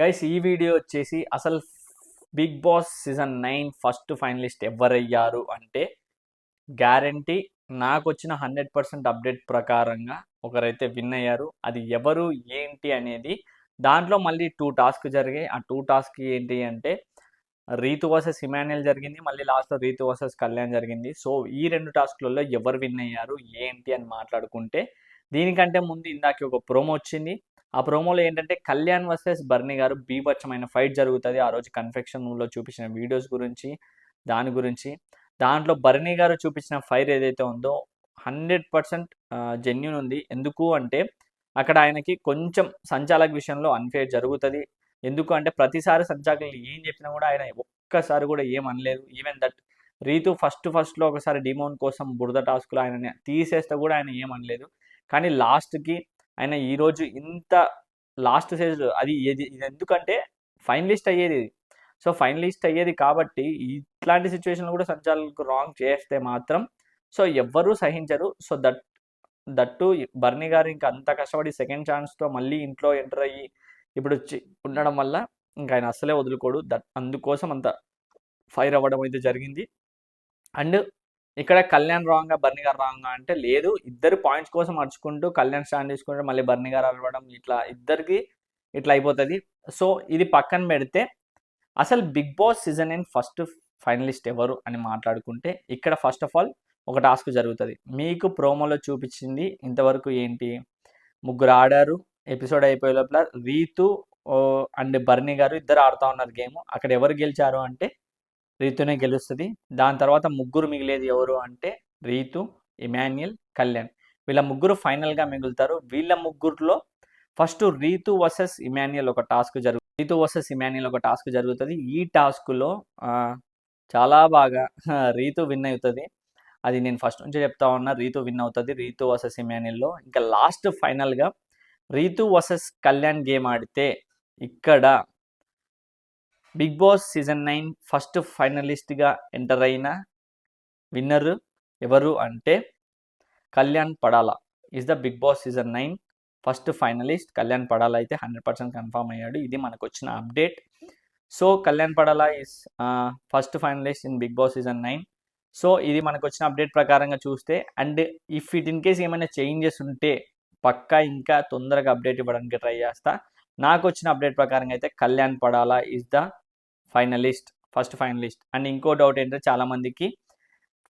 Guys ఈ video వచ్చేసి అసలు Bigg Boss season nine first finalist ఎవరయ్యారు అంటే గ్యారంటీ నాకు వచ్చిన హండ్రెడ్ పర్సెంట్ అప్డేట్ ప్రకారంగా ఒకరైతే విన్ అయ్యారు. అది ఎవరు ఏంటి అనేది దాంట్లో మళ్ళీ టూ టాస్క్ జరిగాయి. ఆ టూ టాస్క్ ఏంటి అంటే రీతు వర్సెస్ ఇమాన్యుల్ జరిగింది మళ్ళీ లాస్ట్లో రీతు వర్సెస్ కళ్యాణ్ జరిగింది. సో ఈ రెండు టాస్క్లలో ఎవరు విన్ అయ్యారు ఏంటి అని మాట్లాడుకుంటే దీనికంటే ముందు ఇందాక ఒక ప్రోమో వచ్చింది. ఆ ప్రోమోలో ఏంటంటే కళ్యాణ్ వర్సెస్ బర్నీ గారు బీభత్సమైన ఫైట్ జరుగుతుంది. ఆ రోజు కన్ఫెక్షన్లో చూపించిన వీడియోస్ గురించి దాని గురించి. దాంట్లో బర్నీ గారు చూపించిన ఫైర్ ఏదైతే ఉందో హండ్రెడ్ పర్సెంట్ జెన్యున్ ఉంది. ఎందుకు అంటే అక్కడ ఆయనకి కొంచెం సంచాలక విషయంలో అన్ఫేర్ జరుగుతుంది. ఎందుకు అంటే ప్రతిసారి సంచాలకులు ఏం చెప్పినా కూడా ఆయన ఒక్కసారి కూడా ఏం అనలేదు. ఈవెన్ దట్ రీతు ఫస్ట్ ఫస్ట్లో ఒకసారి డిమౌంట్ కోసం బురద టాస్క్లో ఆయన తీసేస్తే కూడా ఆయన ఏం అనలేదు. కానీ లాస్ట్కి ఆయన ఈరోజు ఇంత లాస్ట్ స్టేజ్ అది ఇది ఎందుకంటే ఫైనలిస్ట్ అయ్యేది. ఇది సో ఫైనలిస్ట్ అయ్యేది కాబట్టి ఇట్లాంటి సిచ్యువేషన్ కూడా సంచాలకు రాంగ్ చేస్తే మాత్రం సో ఎవ్వరూ సహించరు. సో దట్ దట్టు బర్నీ గారు ఇంకా అంత కష్టపడి సెకండ్ ఛాన్స్తో మళ్ళీ ఇంట్లో ఎంటర్ అయ్యి ఇప్పుడు వచ్చి ఉండడం వల్ల ఇంకా ఆయన అస్సలే వదులుకోడు. దట్ అందుకోసం అంత ఫైర్ అవ్వడం అయితే జరిగింది. అండ్ ఇక్కడ కళ్యాణ్ రాంగా బర్ని గారు రాంగా అంటే లేదు. ఇద్దరు పాయింట్స్ కోసం అడుచుకుంటూ కళ్యాణ్ స్టాండ్ తీసుకుంటూ మళ్ళీ బర్ని గారు అరవడం ఇట్లా ఇద్దరికి ఇట్లా అయిపోతుంది. సో ఇది పక్కన పెడితే అసలు Bigg Boss season and first finalist ఎవరు అని మాట్లాడుకుంటే ఇక్కడ ఫస్ట్ ఆఫ్ ఆల్ ఒక టాస్క్ జరుగుతుంది. మీకు ప్రోమోలో చూపించింది ఇంతవరకు ఏంటి? ముగ్గురు ఆడారు. ఎపిసోడ్ అయిపోయే లోపల రీతు అండ్ బర్నీ గారు ఇద్దరు ఆడుతూ ఉన్నారు గేమ్. అక్కడ ఎవరు గెలిచారు అంటే రీతునే గెలుస్తుంది. దాని తర్వాత ముగ్గురు మిగిలేది ఎవరు అంటే రీతు ఇమాన్యుయల్ కళ్యాణ్. వీళ్ళ ముగ్గురు ఫైనల్గా మిగులుతారు. వీళ్ళ ముగ్గురులో ఫస్ట్ రీతు వర్సెస్ ఇమాన్యుయల్ ఒక టాస్క్ జరుగు రీతు వర్సెస్ ఇమాన్యుయల్ ఒక టాస్క్ జరుగుతుంది. ఈ టాస్క్లో చాలా బాగా రీతు విన్ అవుతుంది. అది నేను ఫస్ట్ నుంచి చెప్తా ఉన్నా రీతు విన్ అవుతుంది. రీతు వర్సెస్ ఇమాన్యుల్లో ఇంకా లాస్ట్ ఫైనల్గా రీతు వర్సెస్ కళ్యాణ్ గేమ్ ఆడితే ఇక్కడ Bigg Boss season nine first ఫైనలిస్ట్గా enter అయిన విన్నర్ ఎవరు అంటే Kalyan Padala. Is the Bigg Boss season nine first finalist. Kalyan Padala అయితే హండ్రెడ్ పర్సెంట్ కన్ఫర్మ్ అయ్యాడు. ఇది మనకు వచ్చిన update. So Kalyan Padala is first finalist in Bigg Boss season nine. So ఇది మనకు వచ్చిన అప్డేట్ ప్రకారంగా చూస్తే and if it in case ఏమైనా చేంజెస్ ఉంటే పక్కా ఇంకా తొందరగా అప్డేట్ ఇవ్వడానికి ట్రై చేస్తా. నాకు వచ్చిన అప్డేట్ ప్రకారంగా అయితే Kalyan Padala is the finalist first finalist. And ఇంకో డౌట్ ఏంటంటే చాలామందికి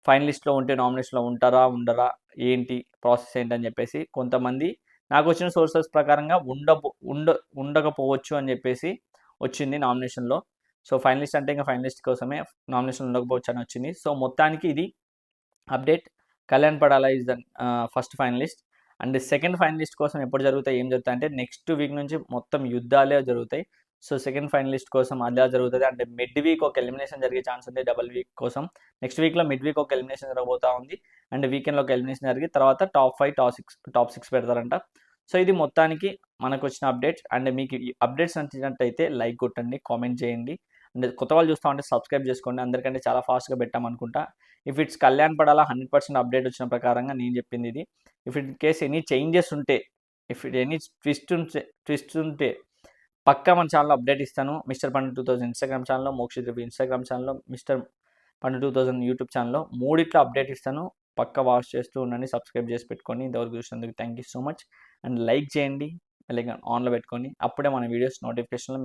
ఫైనలిస్ట్లో ఉంటే నామినేషన్లో ఉంటారా ఉండరా ఏంటి ప్రాసెస్ ఏంటని చెప్పేసి కొంతమంది నాకు వచ్చిన సోర్సెస్ ప్రకారంగా ఉండ ఉండ ఉండకపోవచ్చు అని చెప్పేసి వచ్చింది నామినేషన్లో. సో ఫైనలిస్ట్ అంటే ఇంకా ఫైనలిస్ట్ కోసమే నామినేషన్ ఉండకపోవచ్చు అని వచ్చింది. సో మొత్తానికి ఇది update. Kalyan Padala is the first finalist. And second finalist కోసం ఎప్పుడు జరుగుతాయి ఏం జరుగుతాయి అంటే నెక్స్ట్ వీక్ నుంచి మొత్తం యుద్ధాలే జరుగుతాయి. సో సెకండ్ ఫైనలిస్ట్ కోసం అలా జరుగుతుంది. అంటే మిడ్ వీక్ ఒక ఎలిమినేషన్ జరిగే ఛాన్స్ ఉంది డబుల్ వీక్ కోసం. నెక్స్ట్ వీక్లో మిడ్ వీక్ ఒక ఎలిమినేషన్ జరగబోతా ఉంది. అండ్ వీకెండ్లో ఒక ఎలిమినేషన్ జరిగి తర్వాత top five top six top six పెడతారంట. సో ఇది మొత్తానికి మనకు వచ్చిన అప్డేట్స్. అండ్ మీకు ఈ అప్డేట్స్ నచ్చినట్టయితే లైక్ కొట్టండి కామెంట్ చేయండి. అండ్ కొత్త వాళ్ళు చూస్తూ ఉంటే సబ్స్క్రైబ్ చేసుకోండి. అందరికంటే చాలా ఫాస్ట్గా పెట్టామనుకుంటా. If it's Kalyan Padala hundred percent update వచ్చిన ప్రకారంగా నేను చెప్పింది ఇది. If in case any changes ఉంటే ఇఫ్ ఇట్ ఎనీ ట్విస్ట్ ఉంటే ట్విస్ట్ ఉంటే పక్కా మన ఛానల్లో అప్డేట్ ఇస్తాను. Mister Pandu two thousand Instagram ఛానల్లో మోక్షిత్ ఇన్స్టాగ్రామ్ ఛానల్లో mister Pandu two thousand YouTube ఛానల్లో మూడిట్లో అప్డేట్ ఇస్తాను. పక్క వాచ్ చేస్తూ ఉండండి సబ్స్క్రైబ్ చేసి పెట్టుకొని ఇంతవరకు చూసినందుకు thank you so much. And like చేయండి అలాగే ఆన్లో పెట్టుకొని అప్పుడే మన వీడియోస్ నోటిఫికేషన్లో మీకు